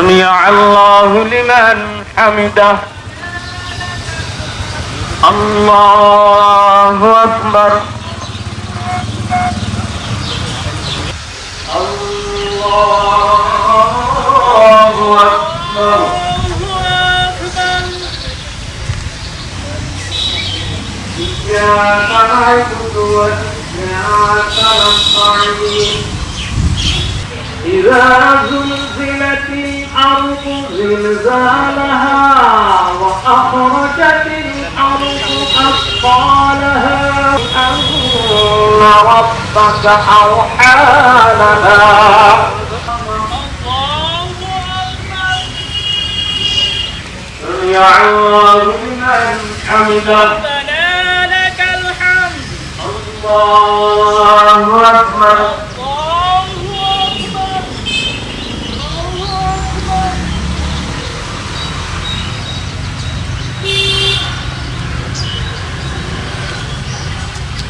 الله لمن حمده. الله أكبر. الله أكبر. إياك نعبد وإياك نستعين. إذا زلزلت الأرض زلزالها وأخرجت الأرض أثقالها أن ربك أوحى لها سمع الله لمن حمده. ربنا لك الحمد. الله أكبر.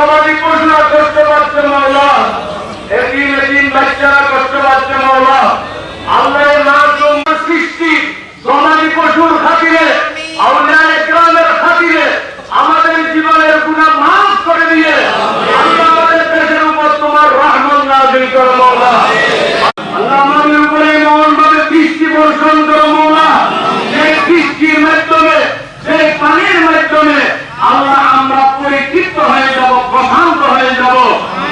গবাদি পশুরা কষ্ট পাচ্ছে মৌলা এদিন এদিন বাচ্চারা কষ্ট পাচ্ছে মৌলা আল্লাহ মাসুম সৃষ্টি গবাদি পশুর খাতিরে আল্লাহ একরামের খাতিরে, আমাদের জীবনের গুণা মাফ করে দিয়ে আল্লাহ আমাদের দেশের উপর তোমার রহমত নাজিল করো মৌলা আল্লাহ আমাদের উপরে এমন ভাবে বৃষ্টি বর্ষণ করো মৌলা যে বৃষ্টির মাধ্যমে যে পানির মাধ্যমে আল্লাহ আমরা পরিতৃপ্ত হয়ে যাব প্রশান্ত হয়ে যাব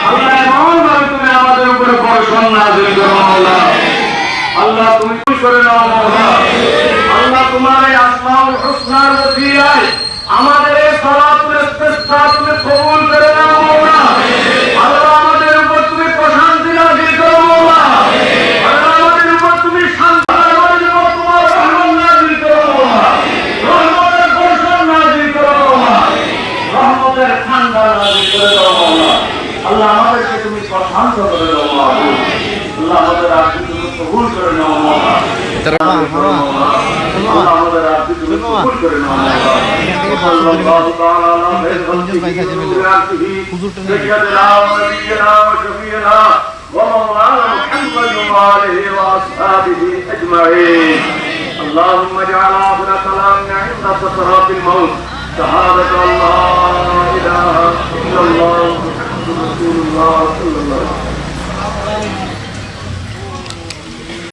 আল্লাহ এমন ভাবে তুমি আমাদের উপরে বর্ষণ নাজিল করো মৌলা আল্লাহ তুমি খুশ করে নাও মৌলা আল্লাহ তোমার এই আসমাউল হুসনার ওসিলায় আমাদের এই সালাতুল ইস্তিসকা তুমি কবুল করে নাও মৌলা আল্লাহ আমাদের উপর তুমি প্রশান্তি নাজিল করো মৌলা আল্লাহ আমাদের উপর তুমি শান্তি আমাদের উপর তোমার রহমত করো মৌলা রহমতের বর্ষণ নাজিল করো মৌলা রহমতের ঠান্ডা নাজিল করে দাও আল্লাহ আমাদেরকে তুমি প্রশান্ত করে দাও মৌলা আল্লাহ আমাদের আজকে তুমি কবুল করে নাও মৌলা আল্লাহ আমাদের شہادت اللہ الہ الا اللہ رسول اللہ صلی اللہ